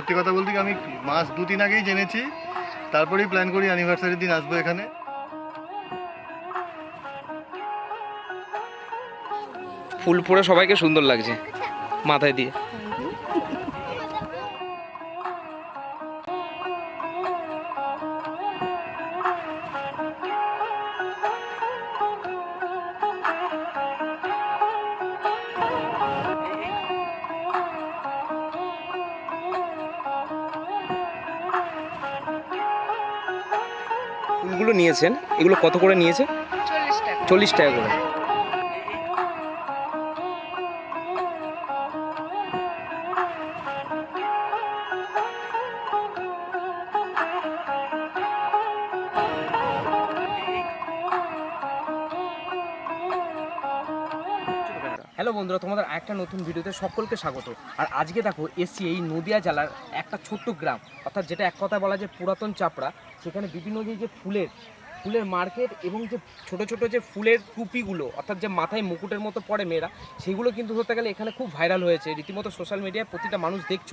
সত্যি কথা বলতে আমি মাস দু তিন আগেই জেনেছি, তারপরেই প্ল্যান করি অ্যানিভার্সারির দিন আসব এখানে। ফুল পরে সবাইকে সুন্দর লাগছে মাথায় দিয়ে। ফুলগুলো নিয়েছেন। এগুলো কত করে নিয়েছে? চল্লিশ টাকা করে। হ্যালো বন্ধুরা, তোমাদের একটা নতুন ভিডিওতে সকলকে স্বাগত। আর আজকে দেখো এসি এই নদিয়া জেলার একটা ছোট্ট গ্রাম। অর্থাৎ যেটা এক কথায় বলা যে পুরাতন চাপড়া, সেখানে বিভিন্ন যে ফুলের ফুলের মার্কেট এবং যে ছোট ছোট যে ফুলের টুপিগুলো, অর্থাৎ যে মাথায় মুকুটের মতো পড়ে মেয়েরা, সেগুলো কিন্তু ধরতে গেলে এখানে খুব ভাইরাল হয়েছে। রীতিমতো সোশ্যাল মিডিয়ায় প্রতিটা মানুষ দেখছ,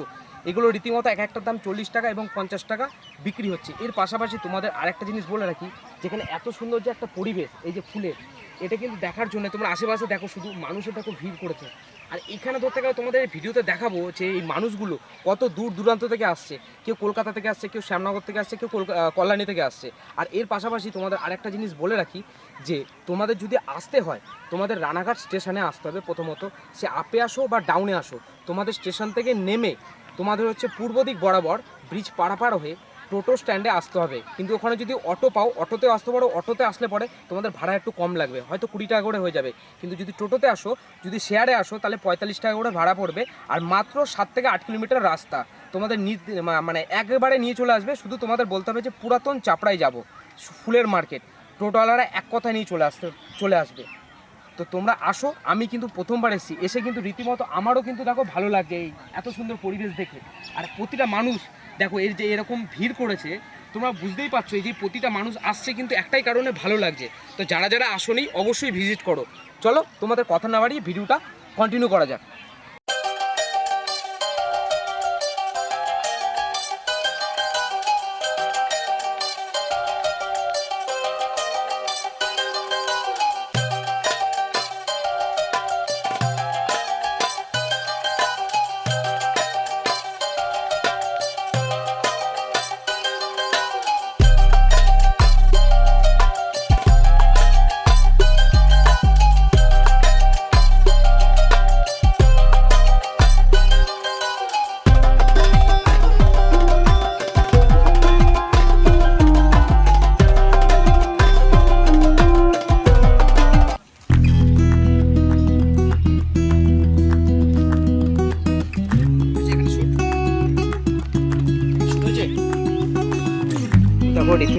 এগুলো রীতিমতো এক একটার দাম চল্লিশ টাকা এবং পঞ্চাশ টাকা বিক্রি হচ্ছে। এর পাশাপাশি তোমাদের আরেকটা জিনিস বলে রাখি, যেখানে এত সুন্দর যে একটা পরিবেশ, এই যে ফুলের, এটা কিন্তু দেখার জন্য তোমরা আশেপাশে দেখো, শুধু মানুষ এটা খুব ভিড় করেছে। আর এখানে ধরতে গেলে তোমাদের এই ভিডিওতে দেখাবো যে এই মানুষগুলো কত দূর দূরান্ত থেকে আসছে। কেউ কলকাতা থেকে আসছে, কেউ শ্যামনগর থেকে আসছে, কেউ কল্যাণী থেকে আসছে। আর এর পাশাপাশি তোমাদের আরেকটা জিনিস বলে রাখি যে তোমাদের যদি আসতে হয়, তোমাদের রানাঘাট স্টেশনে আসতে হবে প্রথমত। সে আপে আসো বা ডাউনে আসো। তোমাদের স্টেশন থেকে নেমে তোমাদের হচ্ছে পূর্ব দিক বরাবর ব্রিজ পারাপার হয়ে টোটো স্ট্যান্ডে আসতে হবে। কিন্তু ওখানে যদি অটো পাও অটোতে আসতে পারো, অটোতে আসলে পরে তোমাদের ভাড়া একটু কম লাগবে, হয়তো কুড়ি টাকা করে হয়ে যাবে। কিন্তু যদি টোটোতে আসো, যদি শেয়ারে আসো, তাহলে পঁয়তাল্লিশ টাকা করে ভাড়া পড়বে, আর মাত্র সাত থেকে আট কিলোমিটার রাস্তা। তোমাদের মানে একেবারে নিয়ে চলে আসবে, শুধু তোমাদের বলতে হবে যে পুরাতন চাপড়ায় যাব ফুলের মার্কেট। টোটোওয়ালারা এক কথায় নিয়ে চলে আসতে, চলে আসবে। তো তোমরা আসো, আমি কিন্তু প্রথমবার এসেছি। এসে কিন্তু রীতিমতো আমারও কিন্তু দেখো ভালো লাগছে এই, এত সুন্দর পরিবেশ দেখে। আর প্রতিটা মানুষ দেখো এর যে এরকম ভিড় করেছে, তোমরা বুঝতেই পারছ, এই যে প্রতিটা মানুষ আসছে কিন্তু একটাই কারণে ভালো লাগছে। তো যারা যারা আসনি, অবশ্যই ভিজিট করো। চলো, তোমাদের কথা না বাড়িয়ে ভিডিওটা কন্টিনিউ করা যাক।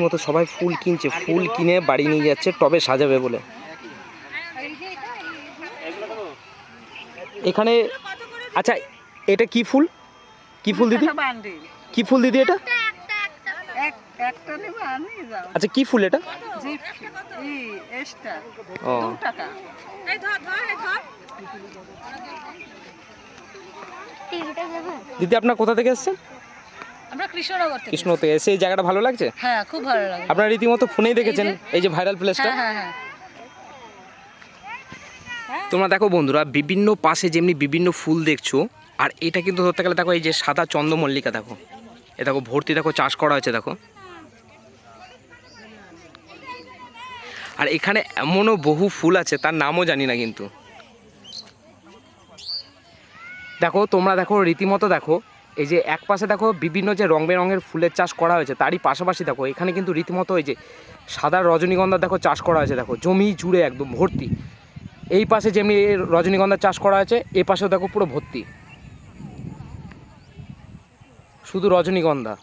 রীতিমতো সবাই ফুল কিনছে, ফুল কিনে বাড়ি নিয়ে যাচ্ছে, টবে সাজাবে বলে। এখানে আচ্ছা এটা কি ফুল? কি ফুল দিদি? কি ফুল দিদি এটা? আচ্ছা কি ফুল এটা? ও। দিদি, আপনার কোথা থেকে এসেছেন? আমরা কৃষ্ণনগর থেকে কৃষ্ণ থেকে। এসে এই জায়গাটা ভালো লাগছে? হ্যাঁ খুব ভালো লাগে আপনারা রীতিমতো ফোনেই দেখেছেন এই যে ভাইরাল প্লেসটা হ্যাঁ হ্যাঁ হ্যাঁ। তোমরা দেখো বন্ধুরা বিভিন্ন পাশে যেমনি বিভিন্ন ফুল দেখছ আর এটা কিন্তু ধরতে গেলে দেখো এই যে সাদা চন্দ্রমল্লিকা দেখো। এ দেখো ভর্তি দেখো চাষ করা হয়েছে দেখো। আর এখানে এমনও বহু ফুল আছে তার নামও জানি না কিন্তু। দেখো তোমরা দেখো রীতিমতো দেখো এই যে এক পাশে দেখো বিভিন্ন যে রং বেরঙের ফুলের চাষ করা হয়েছে, তারই পাশাপাশি দেখো, এখানে কিন্তু রীতিমতো এই যে সাদা রজনীগন্ধা দেখো চাষ করা হয়েছে, দেখো, জমি জুড়ে একদম ভর্তি। এই পাশে যেমনি রজনীগন্ধা চাষ করা আছে এ পাশেও দেখো পুরো ভর্তি। শুধু রজনীগন্ধা।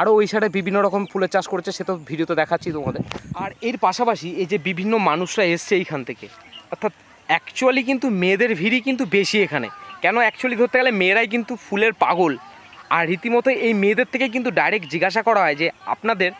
আরও ওই সাইডে বিভিন্ন রকম ফুলের চাষ করেছে, সে তো ভিডিওতে দেখাচ্ছি তোমাদের। আর এর পাশাপাশি এই যে বিভিন্ন মানুষরা এসছে এইখান থেকে। অর্থাৎ অ্যাকচুয়ালি কিন্তু মেয়েদের ভিড়ই কিন্তু বেশি এখানে। কেন অ্যাকচুয়ালি ধরতে গেলে মেয়েরাই কিন্তু ফুলের পাগল? আর রীতিমতো এই মেয়েদের থেকে কিন্তু ডাইরেক্ট জিজ্ঞাসা করা হয় যে আপনাদের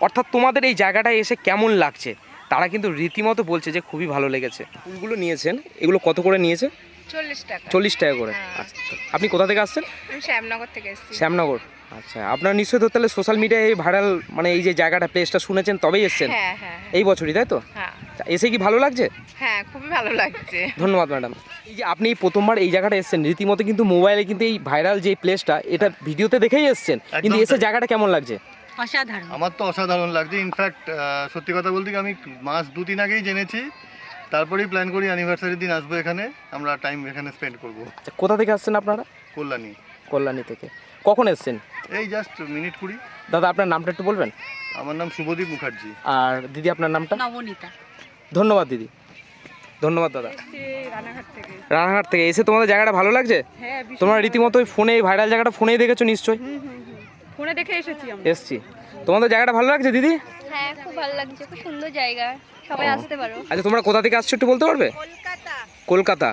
অর্থাৎ তোমাদের এই জায়গাটায় এসে কেমন লাগছে? তারা কিন্তু রীতিমতো বলছে যে খুবই ভালো লেগেছে। ফুলগুলো নিয়েছেন? এগুলো কত করে নিয়েছে? চল্লিশ টাকা। চল্লিশ টাকা করে? হ্যাঁ। আচ্ছা আপনি কোথা থেকে আসছেন? শ্যামনগর থেকে এসেছি। শ্যামনগর। আচ্ছা আপনার নিশ্চয়ই তো তাহলে সোশ্যাল মিডিয়ায় এই ভাইরাল মানে এই যে জায়গাটা প্লেসটা শুনেছেন তবেই এসছেন? হ্যাঁ হ্যাঁ। এই বছরই তাই তো? হ্যাঁ। তা এসে কি ভালো লাগছে? হ্যাঁ খুবই ভালো লাগছে। ধন্যবাদ ম্যাডাম। এই যে আপনি প্রথমবার এই জায়গাটা এসেছেন রীতিমতো কিন্তু মোবাইলে কিন্তু এই ভাইরাল যে প্লেসটা এটা ভিডিওতে দেখেই এসেছেন। কিন্তু এসে জায়গাটা কেমন লাগছে? অসাধারণ। আমার তো অসাধারণ লাগছে। ইনফ্যাক্ট সত্যি কথা বলতে কি আমি মাস দু তিন আগেই জেনেছি। তারপরেই প্ল্যান করি অ্যানিভার্সারির দিন আসব এখানে। আমরা টাইম এখানে স্পেন্ড করব। আচ্ছা কোথা থেকে আসছেন আপনারা? কল্যাণী। কল্যাণী থেকে। কখন এসছেন? এই জাস্ট মিনিট কুড়ি। দাদা আপনার নামটা একটু বলবেন? আমার নাম শুভদীপ মুখার্জি। আর দিদি আপনার নামটা? নবনীতা। ধন্যবাদ দিদি। ধন্যবাদ দাদা। রানাঘাট থেকে। এসে তোমাদের জায়গাটা ভালো লাগছে? হ্যাঁ তোমরা রীতিমতো ওই ফোনে এই ভাইরাল জায়গাটা ফোনেই দেখেছ নিশ্চয়ই? ফোনে দেখে এসেছি আমরা। এসছি। তোমাদের জায়গাটা ভালো লাগছে দিদি? হ্যাঁ খুব ভালো লাগছে। খুব সুন্দর জায়গা। সবাই আসতে পারো। আচ্ছা তোমরা কোথা থেকে আসছো একটু বলতে পারবে? কলকাতা। কলকাতা।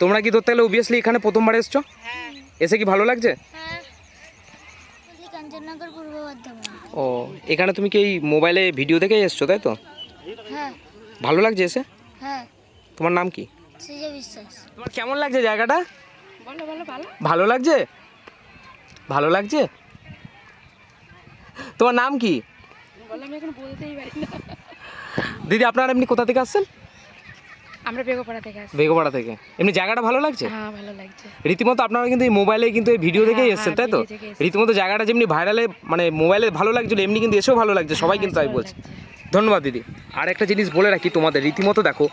তোমরা কি ধরতে গেলে অবভিয়াসলি এখানে প্রথমবার এসছো? হ্যাঁ। এসে কি ভালো লাগছে? হ্যাঁ। ও এখানে তুমি কি এই মোবাইলে ভিডিও দেখেই এসছো তাই তো? হ্যাঁ ভালো লাগছে এসে? হ্যাঁ। তোমার নাম কি? সৃজা বিশ্বাস। তোমার কেমন লাগছে জায়গাটা? বলো বলো ভালো। ভালো লাগছে? ভালো লাগছে? তোমার নাম কি? বলো আমি এখন বলতেই পারি না। দিদি আপনারা এমনি কোথা থেকে আসছেন? আমরা বেগোপাড়া থেকে আসছি। বেগোপাড়া থেকে। এমনি জায়গাটা ভালো লাগছে? হ্যাঁ ভালো লাগছে। রীতিমতো আপনারা কিন্তু এই মোবাইলে কিন্তু এই ভিডিও দেখেই এসেছেন তাই তো। রীতিমতো জায়গাটা যেমনি ভাইরালে মানে মোবাইলে ভালো লাগছিল এমনি কিন্তু এসেও ভালো লাগছে সবাই কিন্তু তাই বলছে। ধন্যবাদ দিদি। আর একটা জিনিস বলে রাখি তোমাদের রীতিমতো দেখো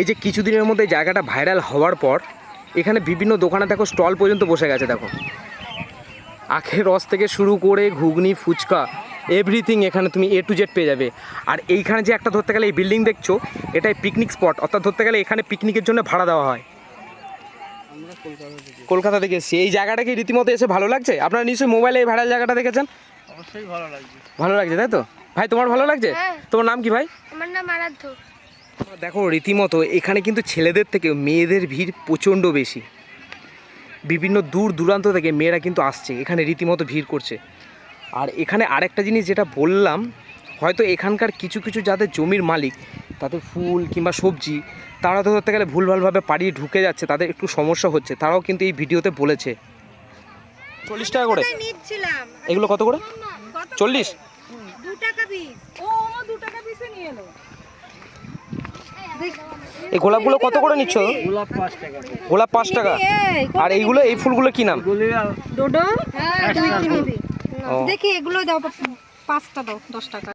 এই যে কিছুদিনের মধ্যে জায়গাটা ভাইরাল হওয়ার পর এখানে বিভিন্ন দোকানে দেখো স্টল পর্যন্ত বসে গেছে দেখো। আখের রস থেকে শুরু করে ঘুগনি ফুচকা এভরিথিং এখানে তুমি এ টু জেড পেয়ে যাবে। আর এইখানে যে একটা ধরতে গেলে এই বিল্ডিং দেখছ এটাই পিকনিক স্পট অর্থাৎ ধরতে গেলে এখানে পিকনিকের জন্য ভাড়া দেওয়া হয়। কলকাতা থেকে এসেছি। এই জায়গাটা কি রীতিমতো এসে ভালো লাগছে? আপনারা নিশ্চয়ই মোবাইলে এই ভাইরাল জায়গাটা দেখেছেন? অবশ্যই ভালো লাগছে। ভালো লাগছে তাই তো? ভাই তোমার ভালো লাগছে? হ্যাঁ। তোমার নাম কি ভাই? আমার নাম আরাধ্য। দেখো রীতিমতো এখানে কিন্তু ছেলেদের থেকে মেয়েদের ভিড় প্রচণ্ড বেশি। বিভিন্ন দূর দূরান্ত থেকে মেয়েরা কিন্তু আসছে এখানে রীতিমতো ভিড় করছে। আর এখানে আরেকটা জিনিস যেটা বললাম হয়তো এখানকার কিছু কিছু যাদের জমির মালিক তাদের ফুল কিংবা সবজি তারা তো ধরতে গেলে ভুলভালভাবে পাড়িয়ে ঢুকে যাচ্ছে তাদের একটু সমস্যা হচ্ছে তারাও কিন্তু এই ভিডিওতে বলেছে। চল্লিশ টাকা করে? এগুলো কত করে? চল্লিশ? টাকা পিস ও ও দু টাকা পিসে নিয়ে এলো। এই গোলাপগুলো কত করে নিচ্ছ? গোলাপ পাঁচ টাকা আর এইগুলো এই ফুলগুলো কি নাম? ডোডো? দেখি এগুলো দাও পাঁচটা দাও দশ টাকা।